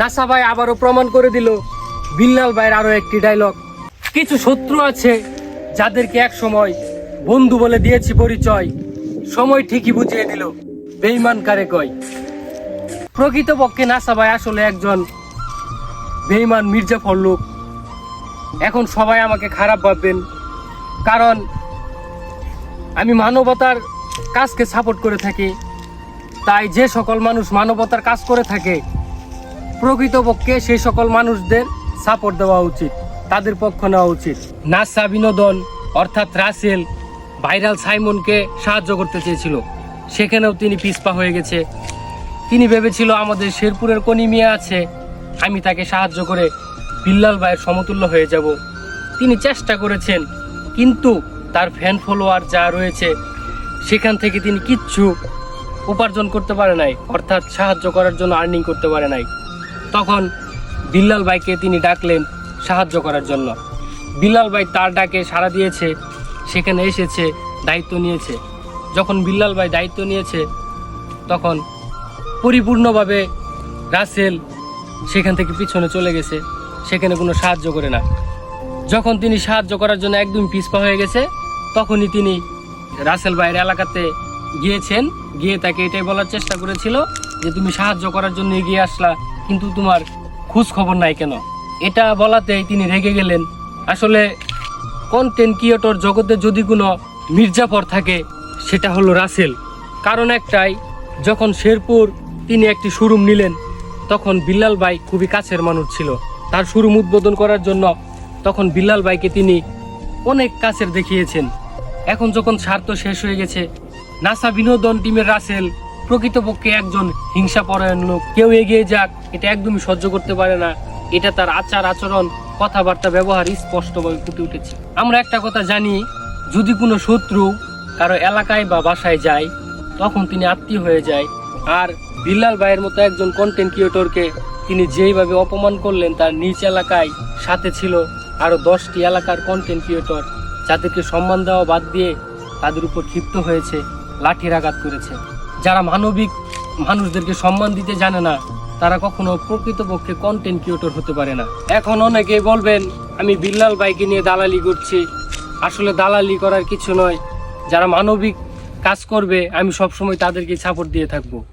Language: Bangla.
নাসা ভাই আবারও প্রমাণ করে দিল, বিল্লাল ভাইয়ের আরও একটি ডায়লগ কিছু শত্রু আছে যাদেরকে এক সময় বন্ধু বলে দিয়েছি পরিচয়, সময় ঠিকই বুঝিয়ে দিল বেইমান কারে কয়? প্রকৃতপক্ষে নাসা ভাই আসলে একজন বেইমান মির্জাফর লোক। এখন সবাই আমাকে খারাপ ভাববেন, কারণ আমি মানবতার কাজকে সাপোর্ট করে থাকি। তাই যে সকল মানুষ মানবতার কাজ করে থাকে প্রকৃতপক্ষে সেই সকল মানুষদের সাপোর্ট দেওয়া উচিত, তাদের পক্ষ নেওয়া উচিত। নাসা বিনোদন, অর্থাৎ রাসেল, ভাইরাল সাইমনকে সাহায্য করতে চেয়েছিল। সেখানেও তিনি পিছপা হয়ে গেছে। তিনি ভেবেছিল, আমাদের শেরপুরের কোনি মিয়া আছে, আমি তাকে সাহায্য করে বিল্লাল ভাইয়ের সমতুল্য হয়ে যাব। তিনি চেষ্টা করেছেন, কিন্তু তার ফ্যান ফলোয়ার যা রয়েছে, সেখান থেকে তিনি কিচ্ছু উপার্জন করতে পারে নাই, অর্থাৎ সাহায্য করার জন্য আর্নিং করতে পারে নাই। তখন বিল্লাল ভাইকে তিনি ডাকলেন সাহায্য করার জন্য। বিল্লাল ভাই তার ডাকে সাড়া দিয়েছে, সেখানে এসেছে, দায়িত্ব নিয়েছে। যখন বিল্লাল ভাই দায়িত্ব নিয়েছে, তখন পরিপূর্ণভাবে রাসেল সেখান থেকে পিছনে চলে গেছে, সেখানে কোনো সাহায্য করে না। যখন তিনি সাহায্য করার জন্য একদম পিছপা হয়ে গেছে, তখনই তিনি রাসেল ভাইয়ের এলাকাতে গিয়েছেন, গিয়ে তাকে এটাই বলার চেষ্টা করেছিল যে, তুমি সাহায্য করার জন্য এগিয়ে আসলা কিন্তু তোমার খোঁজ খবর নাই কেন? এটা বলাতেই তিনি রেগে গেলেন। আসলে কন্টেন্ট ক্রিয়েটর জগতে যদি কোনো মির্জাফর থাকে, সেটা হলো রাসেল। কারণ একটাই, যখন শেরপুর তিনি একটি শোরুম নিলেন, তখন বিল্লাল ভাই খুবই কাছের মানুষ ছিল। তার শোরুম উদ্বোধন করার জন্য তখন বিল্লাল ভাইকে তিনি অনেক কাছের দেখিয়েছেন। এখন যখন স্বার্থ শেষ হয়ে গেছে, নাসা বিনোদন টিমের রাসেল প্রকৃতপক্ষে একজন হিংসা পরায়ণ লোক। কেউ এগিয়ে যাক, এটা একদমই সহ্য করতে পারে না। এটা তার আচার, আচরণ, কথাবার্তা, ব্যবহার স্পষ্টভাবে ফুটে উঠেছে। আমরা একটা কথা জানি, যদি কোনো শত্রু কারও এলাকায় বা বাসায় যায়, তখন তিনি আত্মীয় হয়ে যায়। আর বিল্লাল ভাইয়ের মতো একজন কন্টেন্ট ক্রিয়েটরকে তিনি যেইভাবে অপমান করলেন, তার নিজ এলাকায় সাথে ছিল আরও দশটি এলাকার কন্টেন্ট ক্রিয়েটর যাদেরকে সম্মান দেওয়া বাদ দিয়ে তাদের উপর ক্ষিপ্ত হয়েছে, লাঠির আঘাত করেছে। যারা মানবিক মানুষদেরকে সম্মান দিতে জানে না, তারা কখনো প্রকৃতপক্ষে কন্টেন্ট ক্রিয়েটর হতে পারে না। এখন অনেকেই বলবেন, আমি বিল্লাল বাইকে নিয়ে দালালি করছি। আসলে দালালি করার কিছু নয়। যারা মানবিক কাজ করবে, আমি সবসময় তাদেরকে সাপোর্ট দিয়ে থাকব।